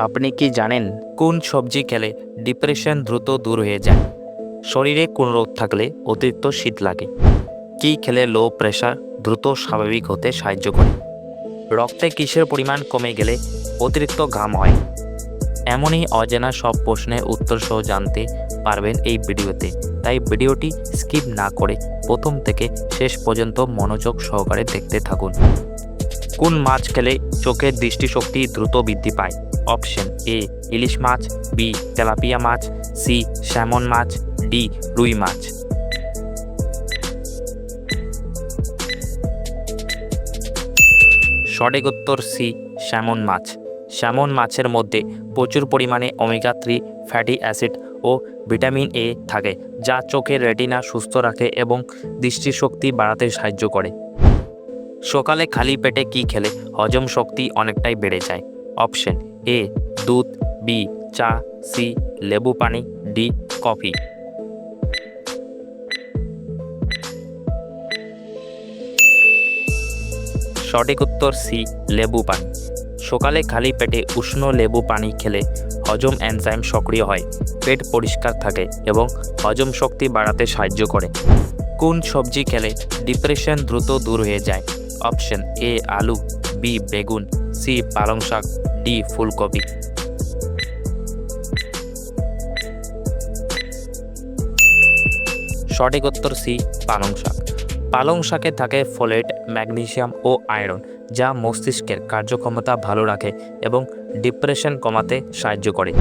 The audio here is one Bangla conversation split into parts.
আপনি কি জানেন কোন সবজি খেলে ডিপ্রেশন দ্রুত দূর হয়ে যায়? শরীরে কোন রোগ থাকলে অতিরিক্ত শীত লাগে? কি খেলে লো প্রেশার দ্রুত স্বাভাবিক হতে সাহায্য করে? রক্তে কিসের পরিমাণ কমে গেলে অতিরিক্ত ঘাম হয়? এমনই অজানা সব প্রশ্নের উত্তর সহ জানতে পারবেন এই ভিডিওতে। তাই ভিডিওটি স্কিপ না করে প্রথম থেকে শেষ পর্যন্ত মনোযোগ সহকারে দেখতে থাকুন। কোন মাছ খেলে চোখের দৃষ্টিশক্তি দ্রুত বৃদ্ধি পায়? অপশন এ, ইলিশ মাছ, বি, তেলাপিয়া মাছ, সি, স্যামন মাছ, ডি, রুই মাছ। সঠিক উত্তর সি, স্যামন মাছ। স্যামন মাছের মধ্যে প্রচুর পরিমাণে ওমেগা থ্রি ফ্যাটি অ্যাসিড ও ভিটামিন এ থাকে, যা চোখের রেটিনা সুস্থ রাখে এবং দৃষ্টিশক্তি বাড়াতে সাহায্য করে। সকালে খালি পেটে কি খেলে হজম শক্তি অনেকটাই বেড়ে যায়। অপশন এ, দুধ, বি, চা, সি, লেবু পানি, ডি, কফি। সঠিক উত্তর সি, লেবু পানি। সকালে খালি পেটে উষ্ণ লেবু পানি খেলে হজম এনজাইম সক্রিয় হয়, পেট পরিষ্কার থাকে এবং হজম শক্তি বাড়াতে সাহায্য করে। কোন সবজি খেলে ডিপ্রেশন দ্রুত দূর হয়ে যায়? অপশন এ, আলু, বি, বেগুন, সি, পালং শাক ডি ফুলকপি। সঠিক উত্তর সি, পালং শাক। পালং শাকে থাকে ফোলেট ম্যাগনেসিয়াম ও আয়রন, যা মস্তিষ্কের কার্যক্ষমতা ভালো রাখে এবং ডিপ্রেশন কমাতে সাহায্য করে।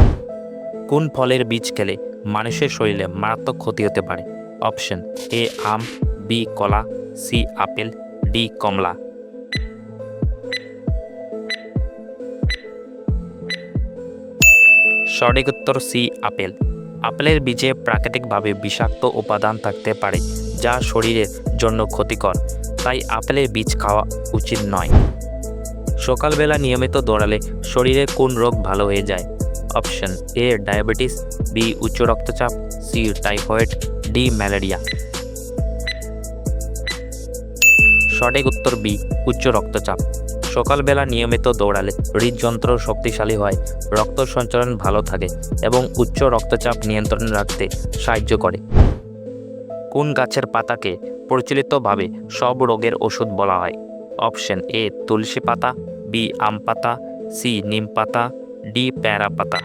কোন ফলের বীজ খেলে মানুষের শরীরে মারাত্মক ক্ষতি হতে পারে? অপশন এ, আম, বি, কলা, সি, আপেল, ডি, কমলা। সঠিক উত্তর সি আপেল। আপেলের বীজে প্রাকৃতিকভাবে বিষাক্ত উপাদান থাকতে পারে, যা শরীরের জন্য ক্ষতিকর। তাই আপেলের বীজ খাওয়া উচিত নয়। সকালবেলা নিয়মিত দৌড়ালে শরীরে কোন রোগ ভালো হয়ে যায়? অপশন এ, ডায়াবেটিস, বি, উচ্চ রক্তচাপ, সি, টাইফয়েড, ডি, ম্যালেরিয়া। সঠিক উত্তর বি, উচ্চ রক্তচাপ। সকালবেলা নিয়মিত দৌড়ালে হৃদযন্ত্র শক্তিশালী হয়, রক্ত সঞ্চালন ভালো থাকে এবং উচ্চ রক্তচাপ নিয়ন্ত্রণে রাখতে সাহায্য করে। কোন গাছের পাতাকে প্রচলিতভাবে সব রোগের ওষুধ বলা হয়? অপশন এ, তুলসী পাতা, বি, আম পাতা, সি, নিম পাতা, ডি, প্যারা পাতা।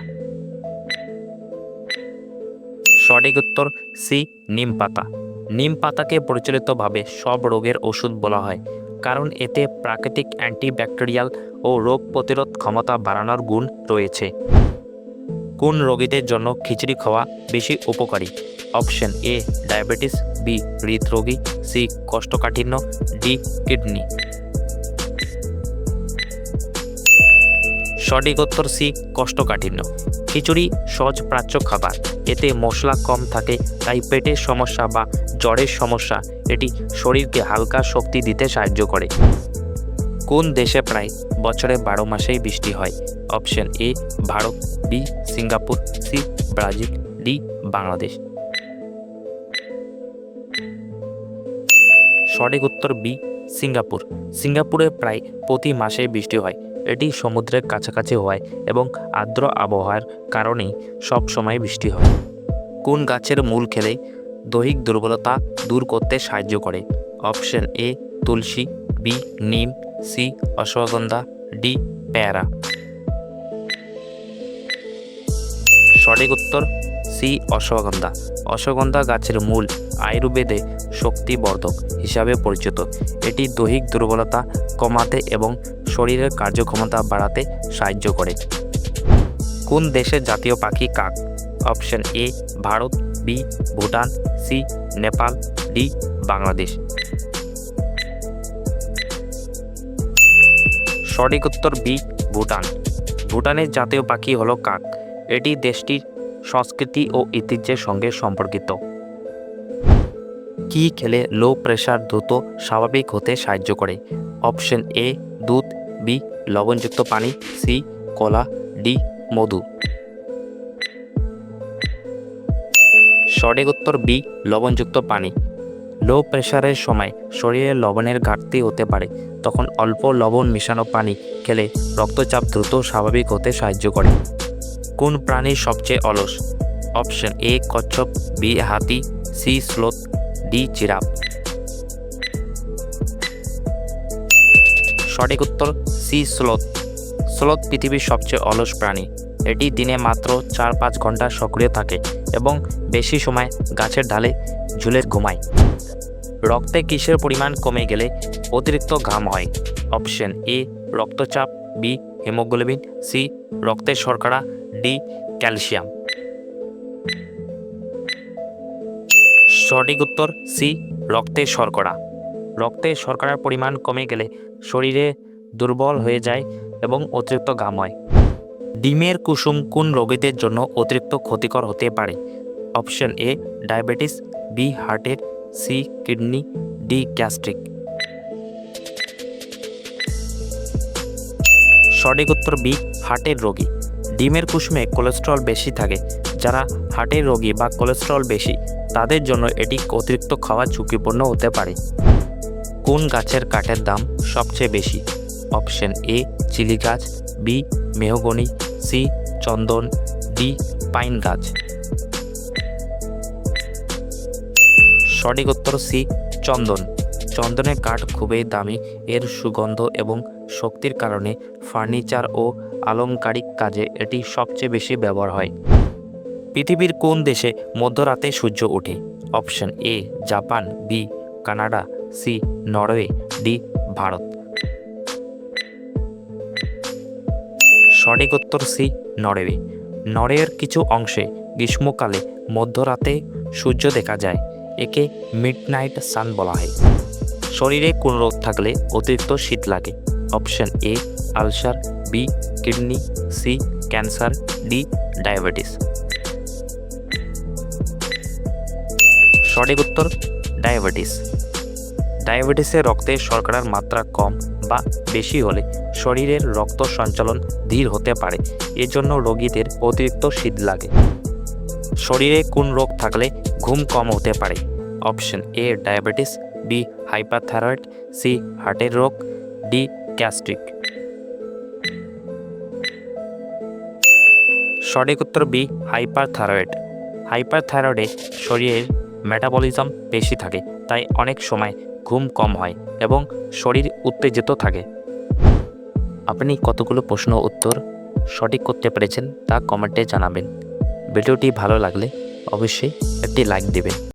সঠিক উত্তর, সি, নিম পাতা। নিম পাতাকে প্রচলিতভাবে সব রোগের ওষুধ বলা হয়। কারণ এতে প্রাকৃতিক অ্যান্টিব্যাকটেরিয়াল ও রোগ প্রতিরোধ ক্ষমতা বাড়ানোর গুণ রয়েছে। কোন রোগীদের জন্য খিচুড়ি খাওয়া বেশি উপকারী? অপশন এ, ডায়াবেটিস, বি, হৃদরোগী, সি কষ্টকাঠিন্য ডি, কিডনি। সঠিক উত্তর সি, কোষ্ঠকাঠিন্য। খিচুড়ি সহজ প্রাচ্য খাবার। এতে মশলা কম থাকে, তাই পেটের সমস্যা বা জ্বরের সমস্যা এটি শরীরকে হালকা শক্তি দিতে সাহায্য করে। কোন দেশে প্রায় বছরে বারো মাসেই বৃষ্টি হয়? Option A, Bharat, B, Singapore, C, Brazil, D, Bangladesh. সঠিক উত্তর বি, সিঙ্গাপুর। সিঙ্গাপুরে প্রায় প্রতি মাসে বৃষ্টি হয়। এটি সমুদ্রের কাছাকাছি হয় এবং আর্দ্র আবহাওয়ার কারণেই সব সময় বৃষ্টি হয়। কোন গাছের মূল খেলে দৈহিক দুর্বলতা দূর করতে সাহায্য করে? অপশন এ, তুলসী, বি, নিম, সি, অশ্বগন্ধা, ডি, পেয়ারা। সঠিক উত্তর, সি, অশ্বগন্ধা। অশ্বগন্ধা গাছের মূল আয়ুর্বেদে শক্তিবর্ধক হিসাবে পরিচিত। এটি দৈহিক দুর্বলতা কমাতে এবং শরীরের কার্যক্ষমতা বাড়াতে সাহায্য করে। কোন দেশের জাতীয় পাখি কাক? Option A, Bharat, B, Bhutan, C, Nepal, D, Bangladesh. সঠিক উত্তর বি, ভুটান। ভুটানের জাতীয় পাখি হলো কাক। এটি দেশটির সংস্কৃতি ও ঐতিহ্যের সঙ্গে সম্পর্কিত। কি খেলে লো প্রেশার দ্রুত স্বাভাবিক হতে সাহায্য করে? অপশন এ, দুধ বি, লবণযুক্ত পানি, সি, কলা, ডি, মধু। সঠিক উত্তর বি, লবণযুক্ত পানি। লো প্রেশারের সময় শরীরে লবণের ঘাটতি হতে পারে। তখন অল্প লবণ মেশানো পানি খেলে রক্তচাপ দ্রুত স্বাভাবিক হতে সাহায্য করে। কোন প্রাণী সবচেয়ে অলস? অপশন এ, কচ্ছপ, বি, হাতি, সি, স্লোথ, ডি, জিরাফ। সঠিক উত্তর সি, স্লোথ। স্লোথ পৃথিবীর সবচেয়ে অলস প্রাণী। এটি দিনে মাত্র চার পাঁচ ঘণ্টা সক্রিয় থাকে এবং বেশি সময় গাছের ডালে ঝুলে ঘুমায়। রক্তে কিসের পরিমাণ কমে গেলে অতিরিক্ত ঘাম হয়? অপশন এ, রক্তচাপ, বি, হিমোগ্লোবিন, সি, রক্তের শর্করা, ডি, ক্যালসিয়াম। সঠিক উত্তর সি, রক্তের শর্করা। রক্তে শর্করার পরিমাণ কমে গেলে শরীরে দুর্বল হয়ে যায় এবং অতিরিক্ত ঘাম হয়। ডিমের কুসুম কোন রোগীদের জন্য অতিরিক্ত ক্ষতিকর হতে পারে? অপশন এ, ডায়াবেটিস, বি, হার্টের, সি, কিডনি, ডি, গ্যাস্ট্রিক। সঠিক উত্তর বি, হার্টের রোগী। ডিমের কুসুমে কোলেস্ট্রল বেশি থাকে। যারা হার্টের রোগী বা কোলেস্ট্রল বেশি, তাদের জন্য এটি অতিরিক্ত খাওয়া ঝুঁকিপূর্ণ হতে পারে। কোন গাছের কাঠের দাম সবচেয়ে বেশি? অপশন এ, চিলি গাছ, বি, মেহগনি, সি, চন্দন, ডি, পাইন গাছ। সঠিক উত্তর সি, চন্দন। চন্দনের কাঠ খুবই দামি, এর সুগন্ধ এবং শক্তির কারণে ফার্নিচার ও আলংকারিক কাজে এটি সবচেয়ে বেশি ব্যবহার হয়। পৃথিবীর কোন দেশে মধ্যরাতে সূর্য ওঠে? Option A, Japan, B, Canada C, Norway, D, Bharat. সঠিক উত্তর সি, নরওয়ে। নরওয়ের কিছু অংশে গ্রীষ্মকালে মধ্যরাতে সূর্য দেখা যায়, একে মিড নাইট সান বলা হয়। শরীরে কোন রোগ থাকলে অতিরিক্ত শীত লাগে। Option A, ulcer, B, kidney, C, cancer, D, diabetes. সঠিক উত্তর ডায়াবেটিস। ডায়াবেটিসে রক্তে শর্করার মাত্রা কম বা বেশি হলে শরীরের রক্ত সঞ্চালন ধীর হতে পারে। এজন্য রোগীদের অতিরিক্ত শীত লাগে। শরীরে কোন রোগ থাকলে ঘুম কম হতে পারে। Option A, diabetes, B, hyperthyroid, C, হার্টের রোগ, ডি, গ্যাস্ট্রিক। সঠিক উত্তর বি, হাইপারথাইরয়েড। হাইপারথাইরয়েডে শরীরের মেটাবলিজম বেশি থাকে, তাই অনেক সময় ঘুম কম হয় এবং শরীর উত্তেজিত থাকে। আপনি কতগুলো প্রশ্ন উত্তর সঠিক করতে পেরেছেন তা কমেন্টে জানাবেন। ভিডিওটি ভালো লাগলে অবশ্যই একটি লাইক দেবেন।